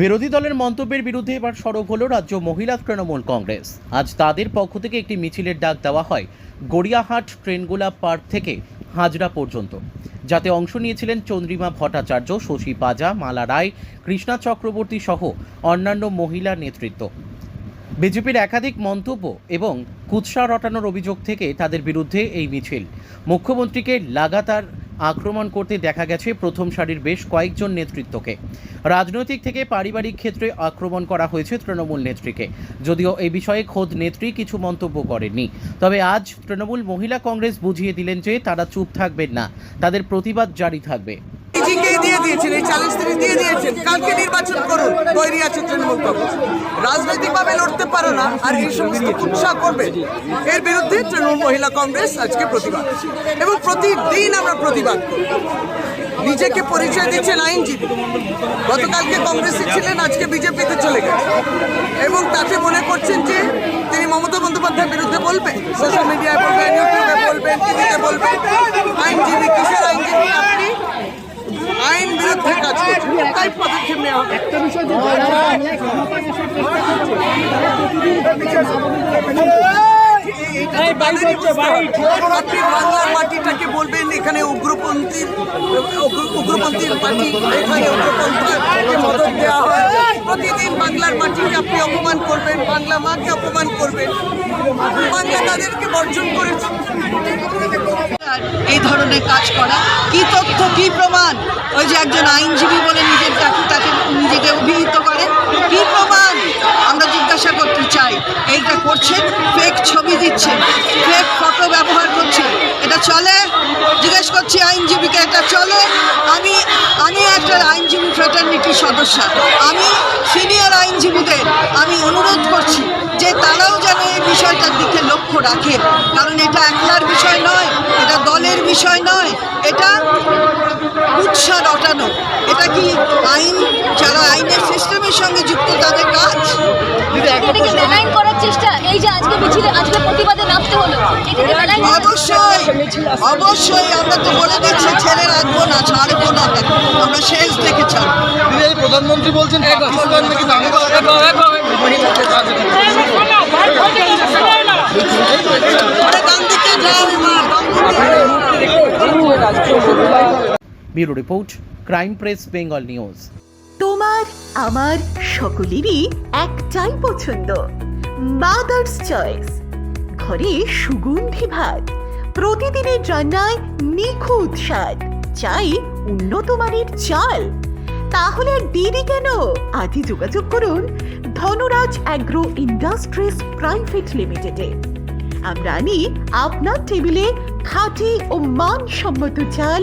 বিরোধী দলের মন্তব্যের বিরুদ্ধে এবার সরব হল রাজ্য মহিলা তৃণমূল কংগ্রেস। আজ তাদের পক্ষ থেকে একটি মিছিলের ডাক দেওয়া হয় গড়িয়াহাট ট্রেনগোলা পার্ক থেকে হাজরা পর্যন্ত। যাতে অংশ নিয়েছিলেন চন্দ্রিমা ভট্টাচার্য, শশী পাজা, মালা রায়, কৃষ্ণা চক্রবর্তী সহ অন্যান্য মহিলা নেতৃত্ব। বিজেপির একাধিক মন্তব্য এবং কুৎসা রটানোর অভিযোগ থেকে তাদের বিরুদ্ধে এই মিছিল। মুখ্যমন্ত্রীকে লাগাতার আক্রমণ করতে দেখা গেছে প্রথম সারির বেশ কয়েকজন নেতৃত্বকে। রাজনৈতিক থেকে পারিবারিক ক্ষেত্রে আক্রমণ করা হয়েছে তৃণমূল নেত্রীকে। যদিও এই বিষয়ে খোদ নেত্রী কিছু মন্তব্য করেননি। তবে আজ তৃণমূল মহিলা কংগ্রেস বুঝিয়ে দিলেন যে তারা চুপ থাকবেন না। তাদের প্রতিবাদ জারি থাকবে। দিয়েছেন, এই চ্যালেঞ্জ তিনি দিয়ে দিয়েছেন। কালকে নির্বাচন করুন, তৈরি আছে তৃণমূল কংগ্রেস। রাজনৈতিকভাবে লড়তে পারো না, আর এই সমস্ত উৎসাহ করবে। এর বিরুদ্ধে তৃণমূল মহিলা কংগ্রেস আজকে প্রতিবাদ। এবং প্রতিদিন আমরা প্রতিবাদ করব নিজেকে পরিচয় দিচ্ছেন আইনজীবী। গতকালকে কংগ্রেসে ছিলেন, আজকে বিজেপিতে চলে গেছে এবং তাকে মনে করছেন যে তিনি মমতা বন্দ্যোপাধ্যায়ের বিরুদ্ধে বলবেন। সোশ্যাল মিডিয়ায় বলবেন ইউটিউবে বলবেন টিভিতে বলবেন আইনজীবী কিসের আইনজীবী আপনি আইন বিরুদ্ধে কাজ করছেন তাই পদক্ষেপ নেওয়া হবে আপনি মাটিটাকে বলবেন এখানে উগ্রপন্থী এখানে মদত দেওয়া হয় প্রতিদিন বাংলার মাটিকে আপনি অপমান করবেন বাংলা মাকে অপমান করবেন বাংলা তাদেরকে বর্জন করেছে এই ধরনের কাজ করা। কি তথ্য, কি প্রমাণ? ওই যে একজন আইনজীবী বলে তাকে নিজেকে অভিহিত করে। কি প্রমাণ? আমরা জিজ্ঞাসা করতে চাই, এইটা করছেন? ফেক ছবি দিচ্ছেন। ফেক ফটো ব্যবহার করছেন। এটা চলে? জিজ্ঞেস করছি আইনজীবীকে, এটা চলে? আমি আমি একটা আইনজীবী ফ্রেটার্নিটির সদস্য। আমি সিনিয়র আইনজীবীদের, আমি অনুরোধ করছি যে তারাও যেন এই বিষয়টার দিকে লক্ষ্য রাখে। কারণ এটা একলার বিষয় নয়, এটা দলের বিষয় নয়, এটা কি আইন যারা আইনের সিস্টেমের সঙ্গে যুক্ত তাদের কাজ? বেলাইন করার চেষ্টা এই যে আজকে মিছিলে আজকে প্রতিবাদে নামতে হলো এটা কি বেলাইন অবশ্যই অবশ্যই আমরা তো বলে দিচ্ছি ছেড়ে রাখব না ছাড়বো না আমরা শেষ দেখে ছাড়বো প্রধানমন্ত্রী বলছেন পাকিস্তান নাকি দাঙ্গা ওরে ডান দিকে যাও এবার, ডান দিকে। Bureau report, crime press, Bengal news. তোমার, আমার সকলেরই একটাই পছন্দ মাদার্স চয়েস ঘরে সুগন্ধি ভাত, প্রতিদিনের রান্নায় নিখুঁত স্বাদ, চাই উন্নত মানের চাল। তাহলে আর দেরি কেন? আজই যোগাযোগ করুন ধনরাজ অ্যাগ্রো ইন্ডাস্ট্রিজ প্রাইভেট লিমিটেডে। আমরা আনি আপনার টেবিলে খাঁটি ও মানসম্মত চাল